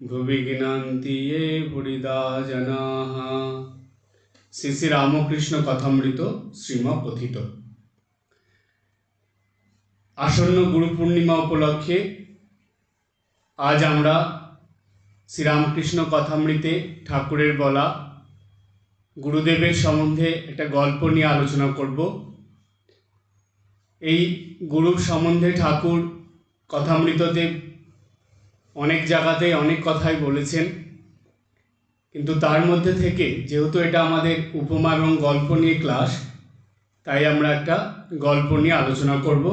ভুবি গিনান্তি এ জনাহ শ্রী শ্রী রামকৃষ্ণ কথামৃত শ্রীম কথিত আসন্ন গুরু পূর্ণিমা উপলক্ষে আজ আমরা শ্রীরামকৃষ্ণ কথামৃতে ঠাকুরের বলা গুরুদেবের সম্বন্ধে একটা গল্প নিয়ে আলোচনা করব। এই গুরুর সম্বন্ধে ঠাকুর কথামৃততে অনেক জায়গাতে অনেক কথাই বলেছেন। কিন্তু তার মধ্যে থেকে, যেহেতু এটা আমাদের উপমা এবং গল্প নিয়ে ক্লাস তাই আমরা একটা গল্প নিয়ে আলোচনা করব।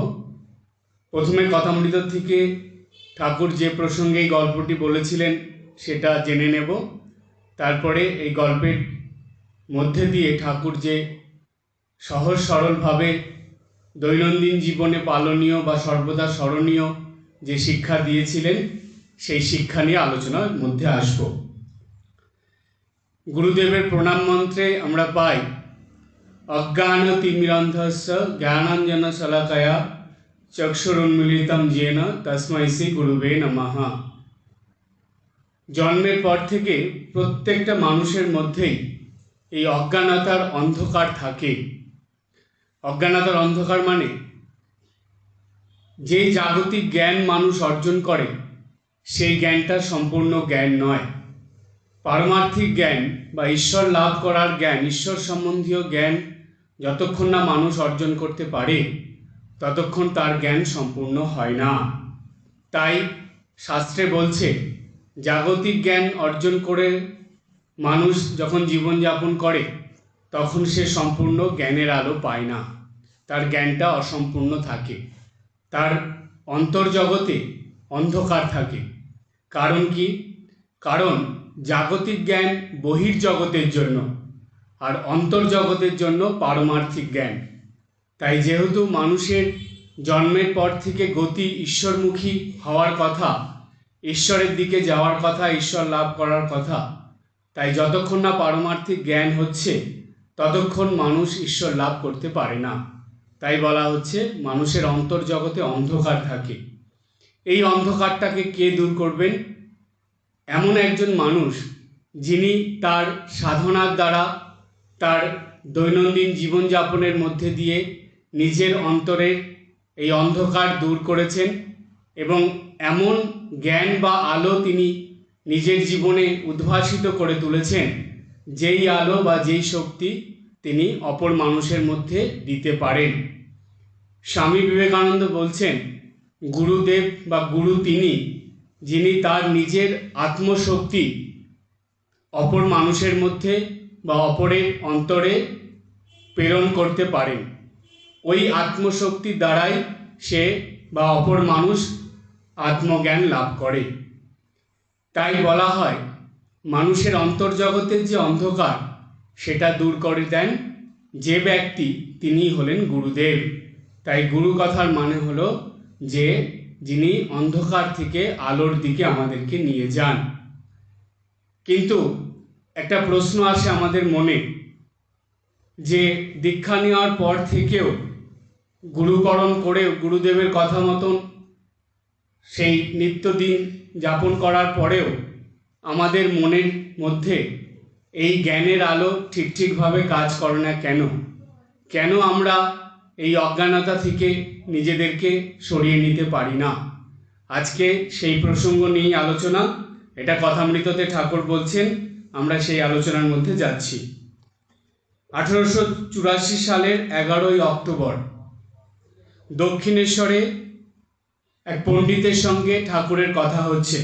প্রথমে কথামৃত থেকে ঠাকুর যে প্রসঙ্গে এই গল্পটি বলেছিলেন, সেটা জেনে নেব। তারপরে এই গল্পের মধ্যে দিয়ে ঠাকুর যে সহজ সরলভাবে দৈনন্দিন জীবনে পালনীয় বা সর্বদা স্মরণীয় যে শিক্ষা দিয়েছিলেন সেই শিক্ষা নিয়ে আলোচনার মধ্যে আসব। গুরুদেবের প্রণাম মন্ত্রে আমরা পাই, অজ্ঞান তিমিরন্ধস্য জ্ঞানাঞ্জন শলাকয়া চক্ষুরুন্মিলিতম জেন তস্মৈ শ্রী গুরুবে নমঃ। জন্মের পর থেকে প্রত্যেকটা মানুষের মধ্যেই এই অজ্ঞানতার অন্ধকার থাকে। অজ্ঞানতার অন্ধকার মানে যে জাগতিক জ্ঞান মানুষ অর্জন করে সেই জ্ঞানটা সম্পূর্ণ জ্ঞান নয়। পারমার্থিক জ্ঞান বা ঈশ্বর লাভ করার জ্ঞান, ঈশ্বর সম্বন্ধীয় জ্ঞান যতক্ষণ না মানুষ অর্জন করতে পারে, ততক্ষণ তার জ্ঞান সম্পূর্ণ হয় না। তাই শাস্ত্রে বলছে, জাগতিক জ্ঞান অর্জন করে মানুষ যখন জীবনযাপন করে, তখন সে সম্পূর্ণ জ্ঞানের আলো পায় না। তার জ্ঞানটা অসম্পূর্ণ থাকে। তার অন্তর্জগতে অন্ধকার থাকে। কারণ কি? কারণ জাগতিক জ্ঞান বহির্জগতের জন্য আর অন্তর্জগতের জন্য পারমার্থিক জ্ঞান। তাই যেহেতু মানুষের জন্মের পর থেকে গতি ঈশ্বরমুখী হওয়ার কথা, ঈশ্বরের দিকে যাওয়ার কথা, ঈশ্বর লাভ করার কথা, তাই যতক্ষণ না পারমার্থিক জ্ঞান হচ্ছে, ততক্ষণ মানুষ ঈশ্বর লাভ করতে পারে না। তাই বলা হচ্ছে, মানুষের অন্তর্জগতে অন্ধকার থাকে। এই অন্ধকারটাকে কে দূর করবেন? এমন একজন মানুষ যিনি তার সাধনার দ্বারা তার দৈনন্দিন জীবনযাপনের মধ্যে দিয়ে নিজের অন্তরের এই অন্ধকার দূর করেছেন এবং এমন জ্ঞান বা আলো তিনি নিজের জীবনে উদ্ভাসিত করে তুলেছেন, যেই আলো বা যেই শক্তি তিনি অপর মানুষের মধ্যে দিতে পারেন। স্বামী বিবেকানন্দ বলছেন গুরুদেব বা গুরু তিনি, যিনি তার নিজের আত্মশক্তি অপর মানুষের মধ্যে বা অপরের অন্তরে প্রেরণ করতে পারেন। ওই আত্মশক্তির দ্বারাই সে বা অপর মানুষ আত্মজ্ঞান লাভ করে। তাই বলা হয়, মানুষের অন্তর্জগতের যে অন্ধকার, সেটা দূর করে দেন যে ব্যক্তি তিনি হলেন গুরুদেব। তাই গুরু কথার মানে হলো যে যিনি অন্ধকার থেকে আলোর দিকে আমাদেরকে নিয়ে যান। কিন্তু একটা প্রশ্ন আসে আমাদের মনে, যে দীক্ষা নেওয়ার পর থেকেও গুরুকরণ করেও গুরুদেবের কথা মতন সেই নিত্যদিন যাপন করার পরেও আমাদের মনের মধ্যে এই জ্ঞানের আলো ঠিক ঠিকভাবে কাজ করে না কেন? কেন আমরা এই অজ্ঞানতা থেকে নিজেদেরকে সরিয়ে নিতে পারি না। আজকে সেই প্রসঙ্গ নিয়েই আলোচনা। এটা কথামৃততে ঠাকুর বলছেন, আমরা সেই আলোচনার মধ্যে যাচ্ছি। আঠেরোশো চুরাশি সালের এগারোই অক্টোবর, দক্ষিণেশ্বরে এক পণ্ডিতের সঙ্গে ঠাকুরের কথা হচ্ছে।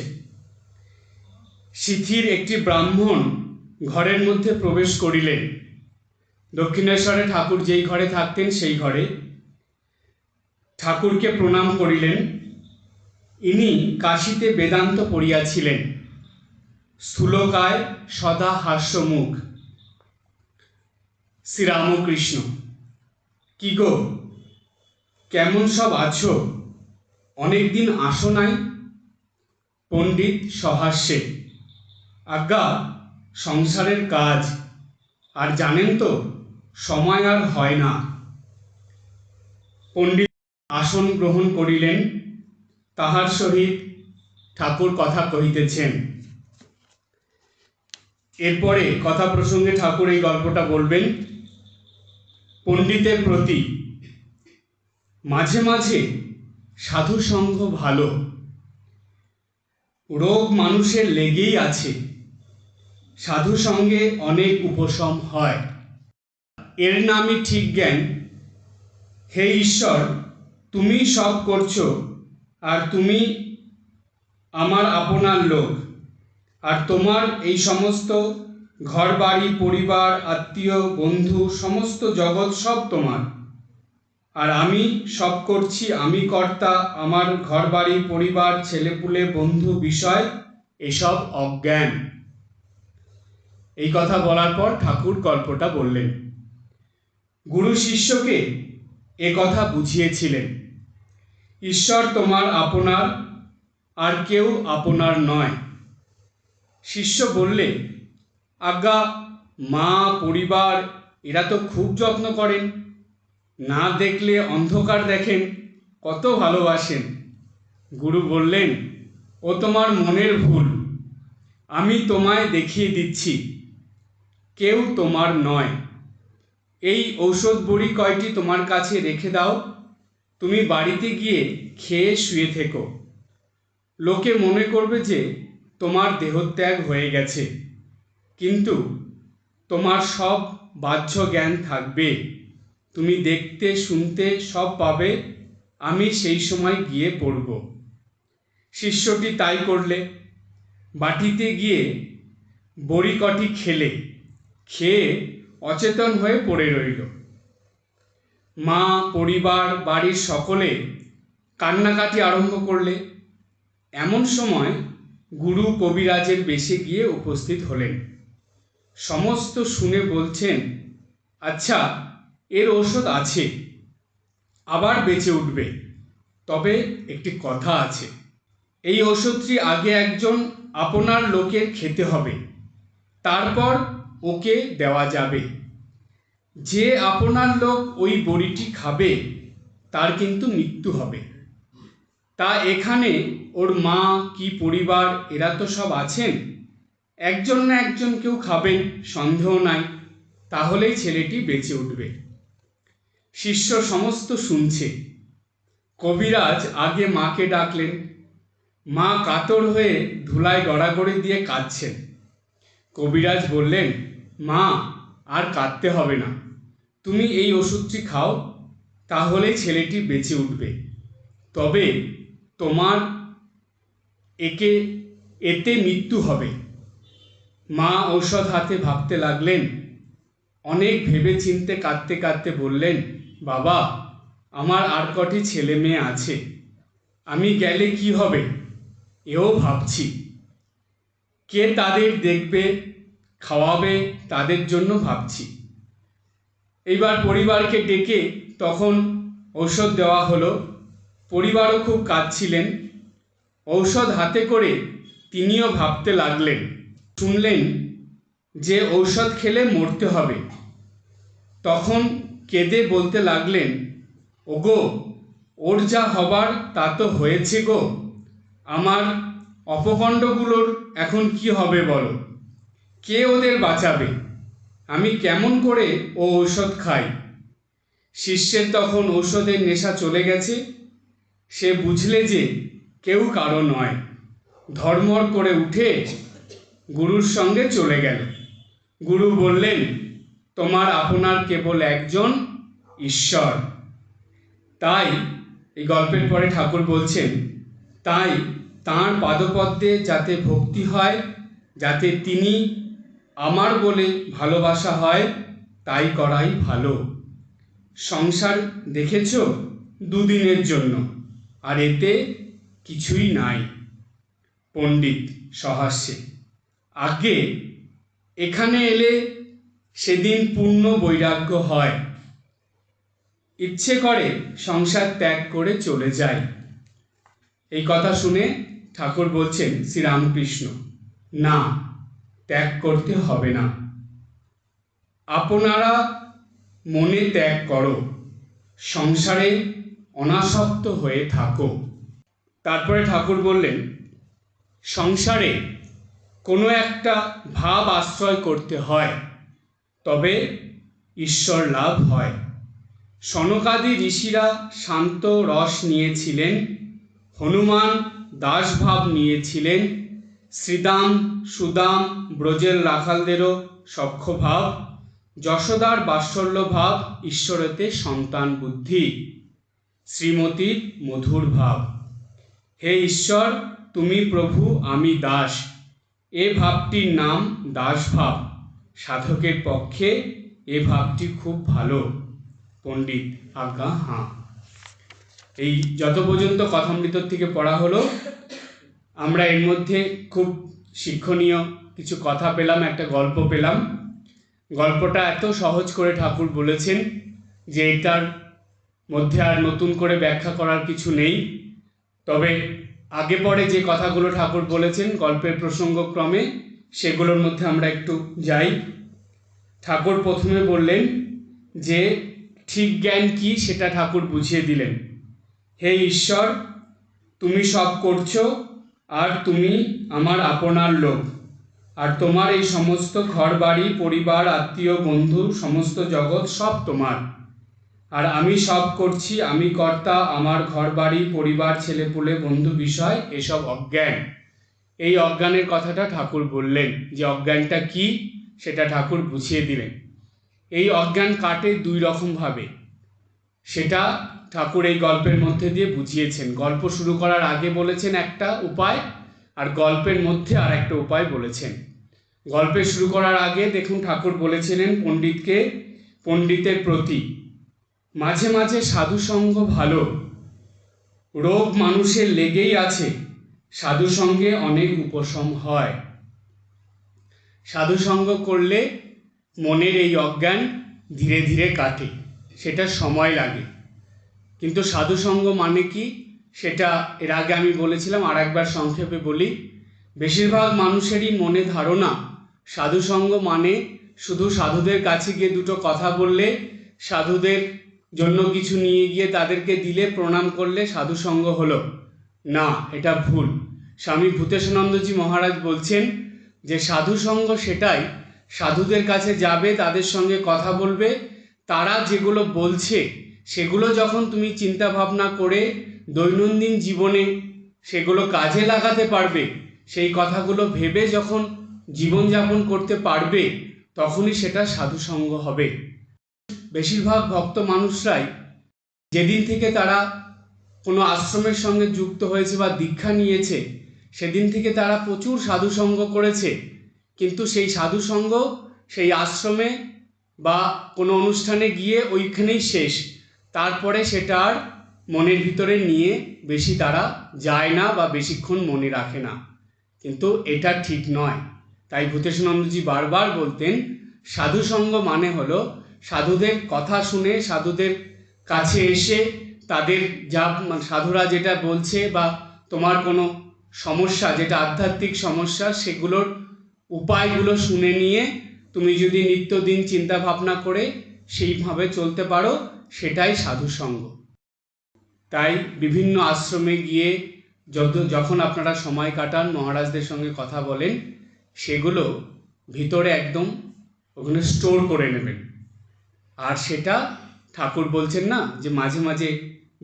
সিথির একটি ব্রাহ্মণ ঘরের মধ্যে প্রবেশ করিলেন। দক্ষিণেশ্বরে ঠাকুর যেই ঘরে থাকতেন, সেই ঘরে ঠাকুরকে প্রণাম করিলেন। ইনি কাশীতে বেদান্ত পড়িয়াছিলেন। স্থূলকায় সদা হাস্যমুখ। শ্রীরামকৃষ্ণ, কি গো, কেমন সব আছো? অনেক দিন আসো নাই? পণ্ডিত সহাস্যে, আজ্ঞা, সংসারের কাজ। আর জানেন তো সময় আর হয় না। পণ্ডিত আসন গ্রহণ করিলেন, তাহার সহিত ঠাকুর কথা কহিতেছেন। এরপরে কথা প্রসঙ্গে ঠাকুর এই গল্পটা বলবেন। পণ্ডিতের প্রতি মাঝে মাঝে সাধু সঙ্গ ভালো, রোগ মানুষের লেগেই আছে। সাধু সঙ্গে অনেক উপশম হয়। এর নামই ঠিক জ্ঞান। হে ঈশ্বর তুমি সব করছ আর তুমি আমার আপনার লোক। আর তোমার এই সমস্ত ঘর বাড়ি পরিবার, আত্মীয়, বন্ধু, সমস্ত জগৎ সব তোমার। আর আমি সব করছি, আমি কর্তা, আমার ঘর বাড়ি পরিবার, ছেলেপুলে, বন্ধু, বিষয়, এসব অজ্ঞান। এই কথা বলার পর ঠাকুর গল্পটা বললেন। গুরু শিষ্যকে এ কথা বুঝিয়েছিলেন, ঈশ্বর তোমার আপনার আর কেউ আপনার নয়। শিষ্য বললে, আজ্ঞা, মা, পরিবার, এরা তো খুব যত্ন করেন। না দেখলে অন্ধকার দেখেন, কত ভালোবাসেন। গুরু বললেন, ও তোমার মনের ভুল, আমি তোমায় দেখিয়ে দিচ্ছি, কেউ তোমার নয়। এই ঔষধ বড়ি কয়টি তোমার কাছে রেখে দাও। তুমি বাড়িতে গিয়ে খেয়ে শুয়ে থেকো। লোকে মনে করবে যে তোমার দেহত্যাগ হয়ে গেছে। কিন্তু তোমার সব বাহ্য জ্ঞান থাকবে। তুমি দেখতে, শুনতে সব পাবে। আমি সেই সময় গিয়ে পড়ব। শিষ্যটি তাই করলে। বাটিতে গিয়ে বড়ি কটি খেলে। খেয়ে অচেতন হয়ে পড়ে রইল। মা, পরিবার, বাড়ির সকলে কান্নাকাটি আরম্ভ করলে। এমন সময় গুরু কবিরাজের বেশে গিয়ে উপস্থিত হলেন। সমস্ত শুনে বলছেন আচ্ছা এর ঔষধ আছে, আবার বেঁচে উঠবে। তবে একটি কথা আছে, এই ওষুধটি আগে একজন আপনার লোকের খেতে হবে। তারপর ওকে দেওয়া যাবে। যে আপনার লোক ওই বড়িটি খাবে, তার কিন্তু মৃত্যু হবে। তা এখানে ওর মা, কি পরিবার, এরা তো সব আছেন। একজন না একজন কেউ খাবেন, সন্দেহ নাই। তাহলেই ছেলেটি বেঁচে উঠবে। শিষ্য সমস্ত শুনছে। কবিরাজ আগে মাকে ডাকলেন। মা কাতর হয়ে ধুলায় গড়াগড়ি দিয়ে কাঁদছেন। কবিরাজ বললেন মা, আর কাঁদতে হবে না। তুমি এই ওষুধটি খাও, তাহলে ছেলেটি বেঁচে উঠবে। তবে তোমার একে, এতে মৃত্যু হবে। মা ঔষধ হাতে ভাবতে লাগলেন, অনেক ভেবে চিনতে কাঁদতে কাঁদতে বললেন, বাবা, আমার আর কটি ছেলে মেয়ে আছে, আমি গেলে কি হবে? এও ভাবছি। কে তাদের দেখবে খাওয়াবে তাদের জন্য ভাবছি। এইবার পরিবারকে ডেকে তখন ঔষধ দেওয়া হলো। পরিবারও খুব কাঁদছিলেন। ঔষধ হাতে করে তিনিও ভাবতে লাগলেন, শুনলেন যে ঔষধ খেলে মরতে হবে। তখন কেঁদে বলতে লাগলেন, ওগো, ওর যা হবার তা তো হয়েছে গো। আমার অপকণ্ডগুলোর এখন কি হবে বলো? কে ওদের বাঁচাবে? আমি কেমন করে ও ঔষধ খাই? শিষ্যের তখন ঔষধের নেশা চলে গেছে। সে বুঝলে যে কেউ কারও নয়। ধর্মর করে উঠে গুরুর সঙ্গে চলে গেল। গুরু বললেন, তোমার আপনার কেবল একজন ঈশ্বর। তাই এই গল্পের পরে ঠাকুর বলছেন, তাই তাঁর পাদপদ্মে যাতে ভক্তি হয়, যাতে তিনি আমার বলে ভালোবাসা হয়, তাই করাই ভালো। সংসার দেখেছ দুদিনের জন্য, আর এতে কিছুই নাই। পণ্ডিত সহাস্যে আগে এখানে এলে সেদিন পূর্ণ বৈরাগ্য হয়। ইচ্ছে করে সংসার ত্যাগ করে চলে যায় এই কথা শুনে ঠাকুর বলছেন শ্রীরামকৃষ্ণ, না ত্যাগ করতে হবে না। আপনারা মনে ত্যাগ করো। সংসারে অনাসক্ত হয়ে থাকো। তারপরে ঠাকুর বললেন, সংসারে কোনো একটা ভাব আশ্রয় করতে হয়, তবে ঈশ্বর লাভ হয়। সনকাদি ঋষিরা শান্ত রস নিয়েছিলেন, হনুমান দাসভাব নিয়েছিলেন শ্রীদাম, সুদাম, ব্রজের রাখালদেরও সক্ষভাব, যশোদার বাৎসল্য ভাব ঈশ্বরেতে সন্তান বুদ্ধি শ্রীমতীর মধুর ভাব। হে ঈশ্বর, তুমি প্রভু, আমি দাস। এ ভাবটির নাম দাসভাব। সাধকের পক্ষে এ ভাবটি খুব ভালো। পণ্ডিত আজ্ঞা হাঁ। এই যত পর্যন্ত কথামৃতর থেকে পড়া হলো আমরা এর মধ্যে খুব শিক্ষণীয় কিছু কথা পেলাম, একটা গল্প পেলাম। গল্পটা এত সহজ করে ঠাকুর বলেছেন যে এটার মধ্যে আর নতুন করে ব্যাখ্যা করার কিছু নেই। তবে আগে পরে যে কথাগুলো ঠাকুর বলেছেন, গল্পের প্রসঙ্গক্রমে সেগুলোর মধ্যে আমরা একটু যাই। ঠাকুর প্রথমে বললেন যে, ঠিক জ্ঞান কি সেটা ঠাকুর বুঝিয়ে দিলেন। হে ঈশ্বর, তুমি সব করছ আর তুমি আমার আপনার লোক। আর তোমার এই সমস্ত ঘর বাড়ি পরিবার, আত্মীয়, বন্ধু, সমস্ত জগৎ সব তোমার। আর আমি সব করছি, আমি কর্তা, আমার ঘর বাড়ি পরিবার, ছেলেপুলে, বন্ধু বিষয়, এসব অজ্ঞান। এই অজ্ঞানের কথাটা ঠাকুর বললেন। যে অজ্ঞানটা কি, সেটা ঠাকুর বুঝিয়ে দিলেন। এই অজ্ঞান কাটে দুই রকমভাবে সেটা ঠাকুর এই গল্পের মধ্যে দিয়ে বুঝিয়েছেন। গল্প শুরু করার আগে বলেছেন একটা উপায় আর গল্পের মধ্যে আর একটা উপায় বলেছেন। গল্পে শুরু করার আগে দেখুন ঠাকুর বলেছিলেন পণ্ডিতকে, পণ্ডিতের প্রতি, মাঝে মাঝে সাধুসঙ্গ ভালো, রোগ মানুষের লেগেই আছে, সাধুসঙ্গে অনেক উপশম হয়। সাধুসঙ্গ করলে মনের এই অজ্ঞান ধীরে ধীরে কাটে, সেটা সময় লাগে। কিন্তু সাধুসঙ্গ মানে কি? সেটা এর আগে আমি বলেছিলাম আর একবার সংক্ষেপে বলি। বেশিরভাগ মানুষেরই মনে ধারণা, সাধুসঙ্গ মানে শুধু সাধুদের কাছে গিয়ে দুটো কথা বললে, সাধুদের জন্য কিছু নিয়ে গিয়ে তাদেরকে দিলে, প্রণাম করলে সাধুসঙ্গ হলো। না, এটা ভুল। স্বামী ভূতেশানন্দজি মহারাজ বলছেন যে, সাধুসঙ্গ সেটাই, সাধুদের কাছে যাবে, তাদের সঙ্গে কথা বলবে, তারা যেগুলো বলছে সেগুলো যখন তুমি চিন্তা ভাবনা করে দৈনন্দিন জীবনে সেগুলো কাজে লাগাতে পারবে, সেই কথাগুলো ভেবে যখন জীবনযাপন করতে পারবে, তখনই সেটা সাধুসঙ্গ হবে। বেশিরভাগ ভক্ত মানুষরাই যেদিন থেকে তারা কোনো আশ্রমের সঙ্গে যুক্ত হয়েছে বা দীক্ষা নিয়েছে, সেদিন থেকে তারা প্রচুর সাধুসঙ্গ করেছে। কিন্তু সেই সাধুসঙ্গ সেই আশ্রমে বা কোনো অনুষ্ঠানে গিয়ে ওইখানেই শেষ। তারপরে সেটা আর মনের ভিতরে নিয়ে বেশি তারা যায় না বা বেশিক্ষণ মনে রাখে না। কিন্তু এটা ঠিক নয়। তাই ভূতেশানন্দজি বারবার বলতেন সাধুসঙ্গ মানে হলো সাধুদের কথা শুনে সাধুদের কাছে এসে তাদের যা মানে সাধুরা যেটা বলছে বা তোমার কোনো সমস্যা, যেটা আধ্যাত্মিক সমস্যা, সেগুলোর উপায়গুলো শুনে নিয়ে তুমি যদি নিত্যদিন চিন্তা ভাবনা করে সেইভাবে চলতে পারো সেটাই সাধুসঙ্গ তাই বিভিন্ন আশ্রমে গিয়ে যত, যখন আপনারা সময় কাটান, মহারাজদের সঙ্গে কথা বলেন, সেগুলো ভিতরে একদম ওখানে স্টোর করে নেবেন। আর সেটা ঠাকুর বলছেন না, যে মাঝে মাঝে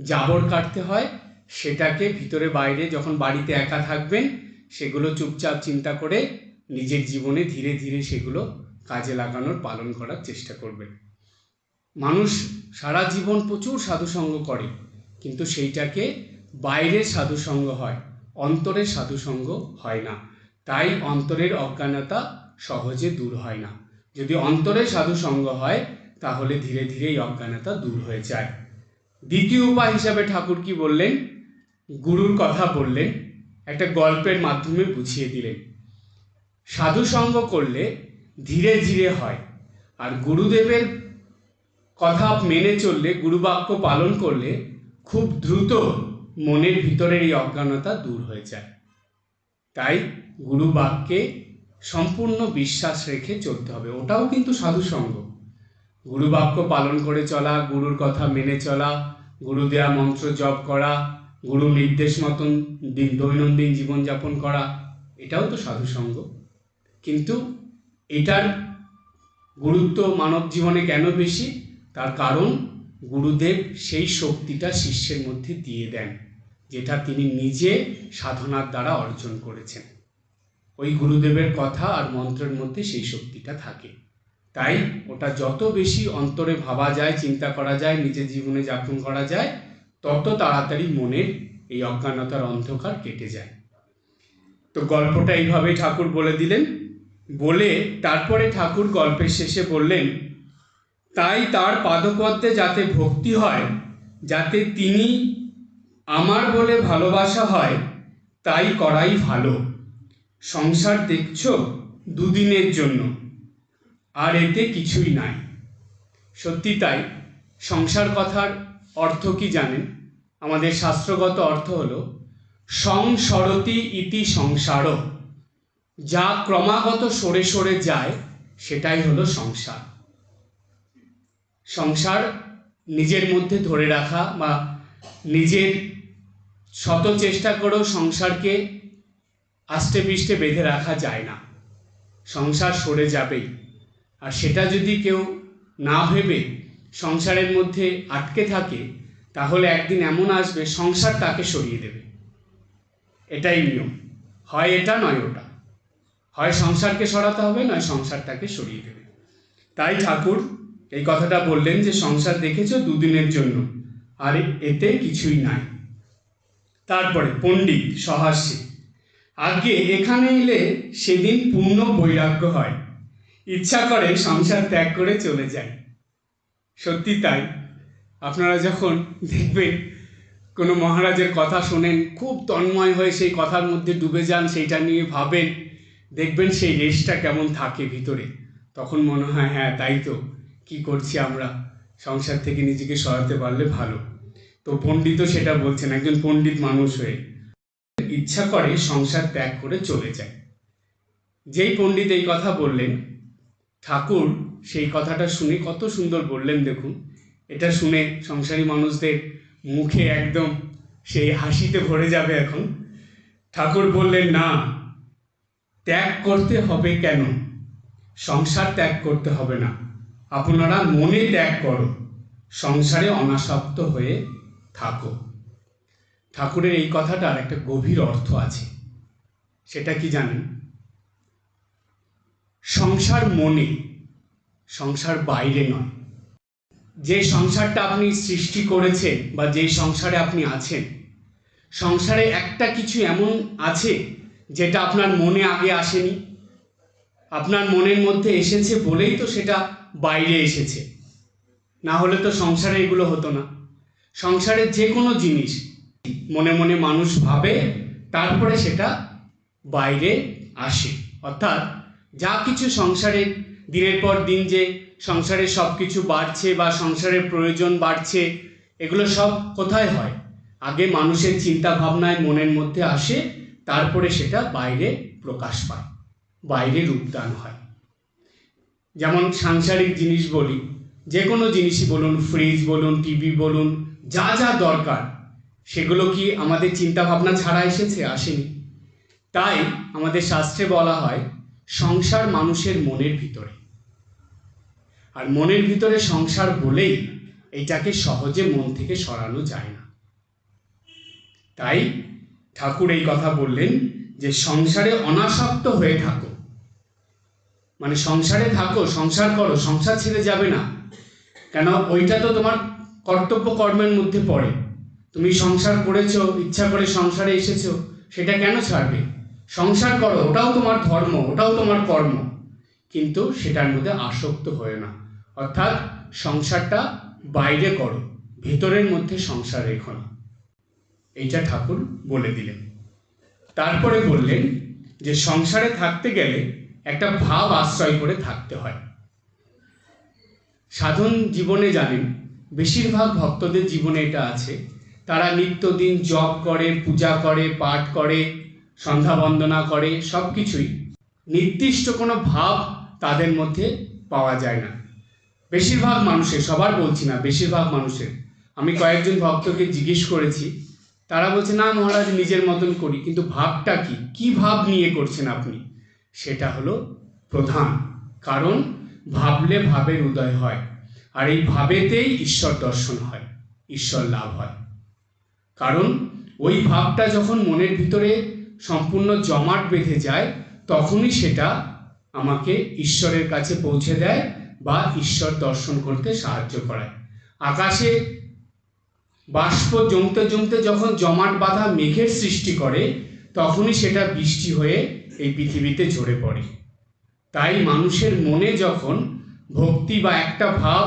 জাবর কাটতে হয়, সেটাকে ভিতরে বাইরে যখন বাড়িতে একা থাকবেন, সেগুলো চুপচাপ চিন্তা করে নিজের জীবনে ধীরে ধীরে সেগুলো কাজে লাগানোর, পালন করার চেষ্টা করবেন। মানুষ সারা জীবন প্রচুর সাধুসঙ্গ করে, কিন্তু সেইটাকে বাইরের সাধুসঙ্গ হয়, অন্তরের সাধুসঙ্গ হয় না। তাই অন্তরের অজ্ঞানতা সহজে দূর হয় না। যদি অন্তরে সাধুসঙ্গ হয়, তাহলে ধীরে ধীরে এই অজ্ঞানতা দূর হয়ে যায়। দ্বিতীয় উপায় হিসাবে ঠাকুর কি বললেন? গুরুর কথা বললেন। একটা গল্পের মাধ্যমে বুঝিয়ে দিলেন। সাধুসঙ্গ করলে ধীরে ধীরে হয়, আর গুরুদেবের কথা মেনে চললে, গুরুবাক্য পালন করলে খুব দ্রুত মনের ভিতরের এই অজ্ঞানতা দূর হয়ে যায়। তাই গুরু বাক্যে সম্পূর্ণ বিশ্বাস রেখে চলতে হবে। ওটাও কিন্তু সাধুসঙ্গ। গুরুবাক্য পালন করে চলা, গুরুর কথা মেনে চলা, গুরু দেয়া মন্ত্র জপ করা, গুরু নির্দেশ মতন দিন, দৈনন্দিন জীবনযাপন করা, এটাও তো সাধুসঙ্গ। কিন্তু এটার গুরুত্ব মানব জীবনে কেন বেশি? তার কারণ গুরুদেব সেই শক্তিটা শিষ্যের মধ্যে দিয়ে দেন, যেটা তিনি নিজে সাধনার দ্বারা অর্জন করেছেন। ওই গুরুদেবের কথা আর মন্ত্রের মধ্যে সেই শক্তিটা থাকে। তাই ওটা যত বেশি অন্তরে ভাবা যায়, চিন্তা করা যায়, নিজের জীবনে যাপন করা যায়, তত তাড়াতাড়ি মনের এই অজ্ঞানতার অন্ধকার কেটে যায়। তো গল্পটা এইভাবেই ঠাকুর বলে দিলেন। বলে তারপরে ঠাকুর গল্পের শেষে বললেন তাই তার পাদপদ্মে যাতে ভক্তি হয়, যাতে তিনি আমার বলে ভালোবাসা হয়, তাই করাই ভালো। সংসার দেখছ দুদিনের জন্য, আর এতে কিছুই নাই। সত্যি তাই, সংসার কথার অর্থ কি জানেন? আমাদের শাস্ত্রগত অর্থ হল, সংসরতি ইতি সংসার। যা ক্রমাগত সরে সরে যায়, সেটাই হলো সংসার। সংসার নিজের মধ্যে ধরে রাখা বা নিজের শত চেষ্টা করেও সংসারকে আষ্টে পৃষ্ঠে বেঁধে রাখা যায় না। সংসার সরে যাবেই। আর সেটা যদি কেউ না ভেবে সংসারের মধ্যে আটকে থাকে, তাহলে একদিন এমন আসবে, সংসার তাকে সরিয়ে দেবে। এটাই নিয়ম। হয় এটা, নয় ওটা। হয় সংসারকে সরাতে হবে, নয় সংসার তাকে সরিয়ে দেবে। তাই ঠাকুর এই কথাটা বললেন যে সংসার দেখেছ দুদিনের জন্য, আর এতে কিছুই নাই। তারপরে পণ্ডিত সহাস্যে আগে এখানে এলে সেদিন পূর্ণ বৈরাগ্য হয়। ইচ্ছা করে সংসার ত্যাগ করে চলে যায়। সত্যি তাই। আপনারা যখন দেখবেন কোনো মহারাজের কথা শোনেন, খুব তন্ময় হয়ে সেই কথার মধ্যে ডুবে যান, সেইটা নিয়ে ভাবেন, দেখবেন সেই রেশটা কেমন থাকে ভিতরে। তখন মনে হয় হ্যাঁ তাই তো। কি করছি আমরা? সংসার থেকে নিজেকে সরাতে পারলে ভালো। তো পণ্ডিতও সেটা বলছেন, একজন পণ্ডিত মানুষ হয়ে। ইচ্ছা করে সংসার ত্যাগ করে চলে যায়। যেই পণ্ডিত এই কথা বললেন, ঠাকুর সেই কথাটা শুনে কত সুন্দর বললেন দেখুন। এটা শুনে সংসারী মানুষদের মুখে একদম সেই হাসিতে ভরে যাবে এখন। ঠাকুর বললেন, না, ত্যাগ করতে হবে কেন? সংসার ত্যাগ করতে হবে না। আপনারা মনে ত্যাগ করো, সংসারে অনাসক্ত হয়ে থাকো। ঠাকুরের এই কথাটার একটা গভীর অর্থ আছে। সেটা কি জানেন? সংসার মনে, সংসার বাইরে নয়। যে সংসারটা আপনি সৃষ্টি করেছেন বা যেই সংসারে আপনি আছেন, সংসারে একটা কিছু এমন আছে যেটা আপনার মনে আগে আসেনি আপনার মনের মধ্যে এসেছে বলেই তো সেটা বাইরে এসেছে। না হলে তো সংসারে এগুলো হতো না। সংসারের যে কোনো জিনিস মনে মনে মানুষ ভাবে, তারপরে সেটা বাইরে আসে। অর্থাৎ যা কিছু সংসারের দিনের পর দিন যে সংসারে সব কিছু বাড়ছে বা সংসারের প্রয়োজন বাড়ছে, এগুলো সব কোথায় হয়? আগে মানুষের চিন্তা ভাবনায় মনের মধ্যে আসে, তারপরে সেটা বাইরে প্রকাশ পায়। বাইরে রূপদান হয়। যেমন সাংসারিক জিনিস বলি, যে কোনো জিনিসই বলুন ফ্রিজ বলুন টিভি বলুন, যা যা দরকার, সেগুলো কি আমাদের চিন্তা ভাবনা ছাড়া এসেছে? আসেনি। তাই আমাদের শাস্ত্রে বলা হয়, সংসার মানুষের মনের ভিতরে। আর মনের ভিতরে সংসার বলেই এটাকে সহজে মন থেকে সরানো যায় না। তাই ঠাকুর এই কথা বললেন যে সংসারে অনাসক্ত হয়ে থাকো। মানে সংসারে থাকো, সংসার করো, সংসার ছেড়ে যাবে না। কেন? ওইটা তো তোমার কর্তব্য কর্মের মধ্যে পড়ে। তুমি সংসার করেছ, ইচ্ছা করে সংসারে এসেছ, সেটা কেন ছাড়বে? সংসার করো, ওটাও তোমার ধর্ম, ওটাও তোমার কর্ম। কিন্তু সেটার মধ্যে আসক্ত হয়ে না। অর্থাৎ সংসারটা বাইরে করো, ভেতরের মধ্যে সংসার রেখো না। এইটা ঠাকুর বলে দিলেন। তারপরে বললেন যে সংসারে থাকতে গেলে একটা ভাব আশ্রয় করে থাকতে হয়। সাধন জীবনে জানেন, বেশিরভাগ ভক্তদের জীবনে এটা আছে। তারা নিত্যদিন জপ করে, পূজা করে, পাঠ করে, সন্ধ্যা বন্দনা করে সব কিছুই নির্দিষ্ট কোনো ভাব তাদের মধ্যে পাওয়া যায় না। বেশিরভাগ মানুষের, সবার বলছি না, বেশিরভাগ মানুষের। আমি কয়েকজন ভক্তকে জিজ্ঞেস করেছি, তারা বলছে, না মহারাজ, নিজের মতন করি, কিন্তু ভাবটা কি? কি ভাব নিয়ে করছেন আপনি? সেটা হলো প্রধান। কারণ ভাবলে ভাবের উদয় হয়, আর এই ভাবেতেই ঈশ্বর দর্শন হয়, ঈশ্বর লাভ হয়। কারণ ওই ভাবটা যখন মনের ভিতরে সম্পূর্ণ জমাট বেঁধে যায়, তখনই সেটা আমাকে ঈশ্বরের কাছে পৌঁছে দেয় বা ঈশ্বর দর্শন করতে সাহায্য করায়। আকাশে বাষ্প জমতে জমতে যখন জমাট বাঁধা মেঘের সৃষ্টি করে, তখনই সেটা বৃষ্টি হয়ে এই পৃথিবীতে ঝরে পড়ে। তাই মানুষের মনে যখন ভক্তি বা একটা ভাব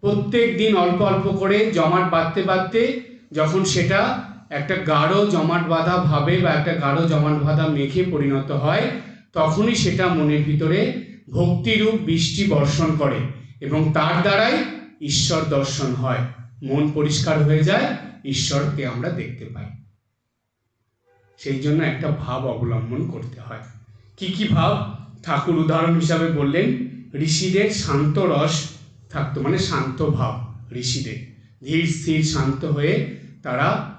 প্রত্যেক দিন অল্প অল্প করে জমাট বাঁধতে বাঁধতে যখন সেটা একটা গাঢ় জমাট বাঁধা ভাবে বা একটা গাঢ় জমাট বাঁধা মেঘে পরিণত হয়, তখনই সেটা মনের ভিতরে ভক্তিরূপ বৃষ্টি বর্ষণ করে এবং তার দ্বারাই ঈশ্বর দর্শন হয়। মন পরিষ্কার হয়ে যায়, ঈশ্বরকে আমরা দেখতে পাই। সেই জন্য একটা ভাব অবলম্বন করতে হয়। কি কি ভাব? ঠাকুর উদাহরণ হিসাবে বললেন, ঋষিদের শান্ত রস থাকতো মানে শান্ত ভাব ঋষিদের। ধীর স্থির শান্ত হয়ে তারা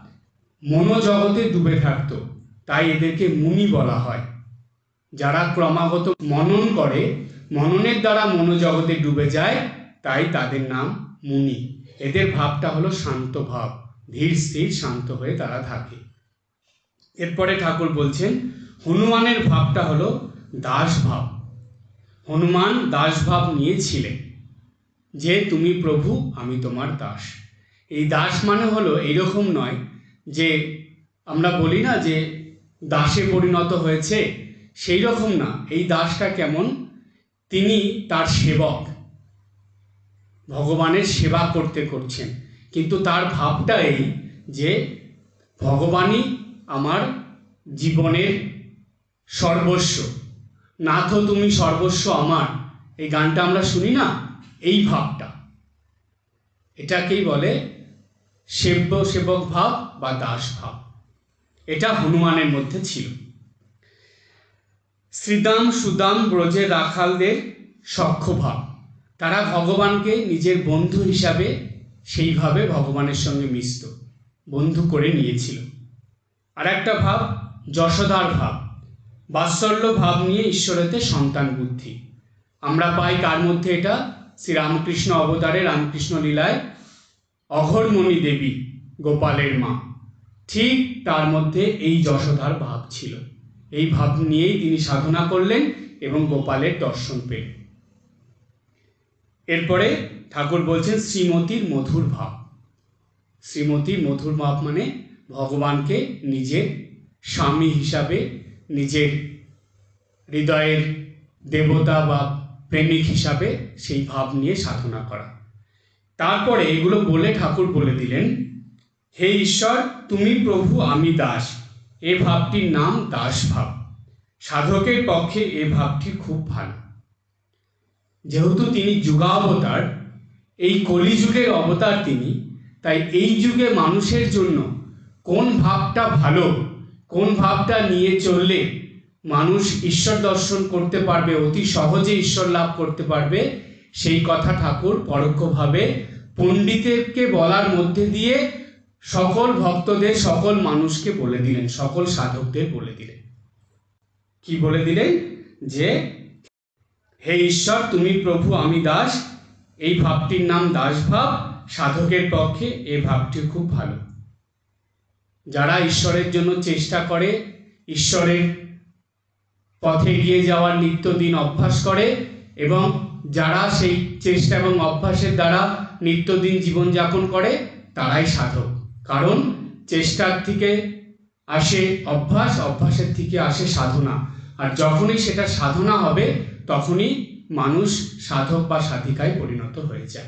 মনোজগতে ডুবে থাকতো। তাই এদেরকে মুনি বলা হয়। যারা ক্রমাগত মনন করে, মননের দ্বারা মনোজগতে ডুবে যায়, তাই তাদের নাম মুনি। এদের ভাবটা হলো শান্ত ভাব। ধীর স্থির শান্ত হয়ে তারা থাকে। এরপরে ঠাকুর বলছেন, হনুমানের ভাবটা হলো দাস ভাব। হনুমান দাস ভাব নিয়েছিলেন যে, তুমি প্রভু, আমি তোমার দাস। এই দাস মানে হলো এরকম নয় যে, আমরা বলি না যে, দাসে পরিণত হয়েছে, সেই রকম না। এই দাসটা কেমন? তিনি তার সেবক। ভগবানের সেবা করতে করছেন। কিন্তু তার ভাবটা এই যে, ভগবানই আমার জীবনের সর্বস্ব। নাথ তুমি সর্বস্ব আমার। এই গানটা আমরা শুনি না? এই ভাবটা। এটাকেই বলে সেব্য সেবক ভাব বা দাস ভাব। এটা হনুমানের মধ্যে ছিল। শ্রীদাম সুদাম ব্রজের রাখালদের সখ্য ভাব। তারা ভগবানকে নিজের বন্ধু হিসাবে সেইভাবে ভগবানের সঙ্গে মিশত, বন্ধু করে নিয়েছিল। আর একটা ভাব, যশোদার ভাব। বাৎসল্য ভাব নিয়ে ঈশ্বরেতে সন্তান বুদ্ধি। আমরা পাই কার মধ্যে এটা? শ্রীরামকৃষ্ণ অবতারে রামকৃষ্ণ লীলায় অঘরমণি দেবী গোপালের মা। ঠিক তার মধ্যে এই যশোধার ভাব ছিল। এই ভাব নিয়েই তিনি সাধনা করলেন এবং গোপালের দর্শন পেলেন। এরপরে ঠাকুর বলছেন শ্রীমতীর মধুর ভাব। শ্রীমতীর মধুর ভাব মানে ভগবানকে নিজের স্বামী হিসাবে, নিজের হৃদয়ের দেবতা বা প্রেমিক হিসাবে সেই ভাব নিয়ে সাধনা করা। তারপরে এগুলো বলে ঠাকুর বলে দিলেন, হে ঈশ্বর, তুমি প্রভু, আমি দাস। এ ভাবটির নাম দাস ভাব। সাধকের পক্ষে এ ভাবটি খুব ভালো। যেহেতু তিনি যুগাবতার, এই কলিযুগের অবতার তিনি, তাই এই যুগে মানুষের জন্য কোন ভাবটা ভালো? কোন ভাবটা নিয়ে চললে মানুষ ঈশ্বর দর্শন করতে পারবে, অতি সহজে ঈশ্বর লাভ করতে পারবে? সেই কথা ঠাকুর পরোক্ষভাবে পণ্ডিতেরকে বলার মধ্যে দিয়ে সকল ভক্তদের, সকল মানুষকে বলে দিলেন, সকল সাধকদের বলে দিলেন। কি বলে দিলেন? যে, হে ঈশ্বর, তুমি প্রভু, আমি দাস। এই ভাবটির নাম দাস ভাব সাধকের পক্ষে এই ভাবটি খুব ভালো। যারা ঈশ্বরের জন্য চেষ্টা করে, ঈশ্বরের পথে গিয়ে যাওয়ার নিত্যদিন অভ্যাস করে এবং যারা সেই চেষ্টা এবং অভ্যাসের দ্বারা নিত্যদিন জীবনযাপন করে, তারাই সাধক। কারণ চেষ্টার থেকে আসে অভ্যাস, অভ্যাসের থেকে আসে সাধনা। আর যখনই সেটা সাধনা হবে, তখনই মানুষ সাধক বা সাধিকায় পরিণত হয়ে যায়।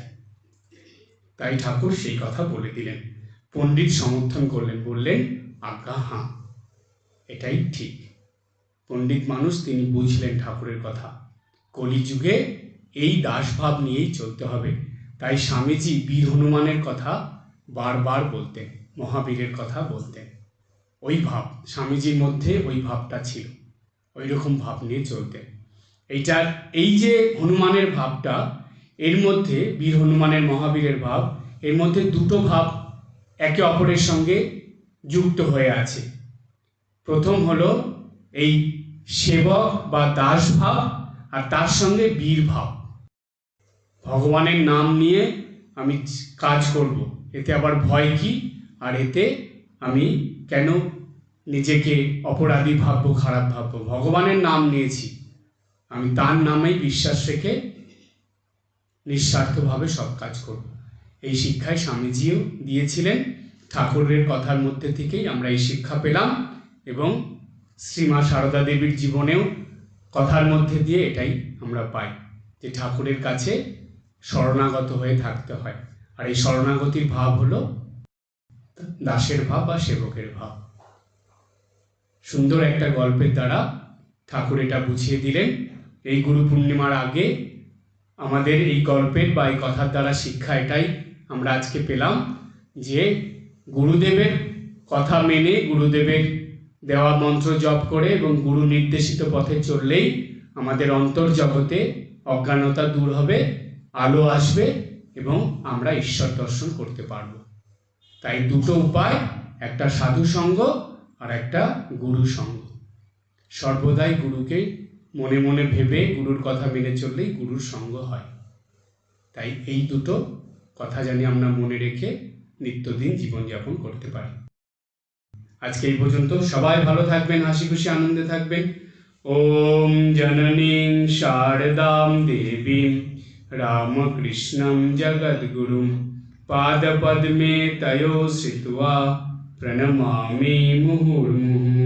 তাই ঠাকুর সেই কথা বলে দিলেন। পণ্ডিত সমর্থন করলেন, বললেন, আজ্ঞা, হাঁ, এটাই ঠিক। পণ্ডিত মানুষ, তিনি বুঝলেন ঠাকুরের কথা। কলিযুগে এই দাসভাব নিয়েই চলতে হবে। তাই স্বামীজি বীর হনুমানের কথা বারবার বলতেন, মহাবীরের কথা বলতেন। ওই ভাব, স্বামীজির মধ্যে ওই ভাবটা ছিল। ওই রকম ভাব নিয়ে চলতেন। এইটার এই যে হনুমানের ভাবটা, এর মধ্যে বীর হনুমানের, মহাবীরের ভাব, এর মধ্যে দুটো ভাব একে অপরের সঙ্গে যুক্ত হয়ে আছে। প্রথম হলো এই সেবক বা দাস ভাব আর তার সঙ্গে বীর ভাব ভগবানের নাম নিয়ে আমি কাজ করব। এতে আবার ভয় কি? আর এতে আমি কেন নিজেকে অপরাধী ভাববো, খারাপ ভাববো? ভগবানের নাম নিয়েছি। আমি তার নামেই বিশ্বাস রেখে নিঃস্বার্থভাবে সব কাজ করব। এই শিক্ষায় স্বামীজিও দিয়েছিলেন। ঠাকুরের কথার মধ্যে থেকেই আমরা এই শিক্ষা পেলাম এবং শ্রীমা সারদা দেবীর জীবনেও কথার মধ্যে দিয়ে এটাই আমরা পাই যে ঠাকুরের কাছে শরণাগত হয়ে থাকতে হয়। আর এই শরণাগতির ভাব হলো দাসের ভাব বা সেবকের ভাব। সুন্দর একটা গল্পের দ্বারা ঠাকুর এটা বুঝিয়ে দিলেন। এই গুরু পূর্ণিমার আগে আমাদের এই গল্পের বা এই কথার দ্বারা শিক্ষা এটাই আমরা আজকে পেলাম যে গুরুদেবের কথা মেনে গুরুদেবের দেওয়া মন্ত্র জপ করে এবং গুরু নির্দেশিত পথে চললেই আমাদের অন্তর্জগতে অজ্ঞানতা দূর হবে, আলো আসবে এবং আমরা ঈশ্বর দর্শন করতে পারব। তাই দুটো উপায়, একটা সাধু সঙ্গ আর একটা গুরু সঙ্গ। সর্বদাই গুরুকে মনে মনে ভেবে গুরুর কথা মেনে চললেই গুরুর সঙ্গ হয়। তাই এই দুটো কথা জানি আমরা মনে রেখে নিত্যদিন জীবনযাপন করতে পারি। আজকে এই পর্যন্ত সবাই ভালো থাকবেন, হাসি খুশি, আনন্দে থাকবেন। ওম জননীং শারদাম দেবীম রামকৃষ্ণম জগদ্গুরুম। পাদপদ্মে তয়ো শ্রিত্বা প্রণমামি মুহুর্মুহুঃ।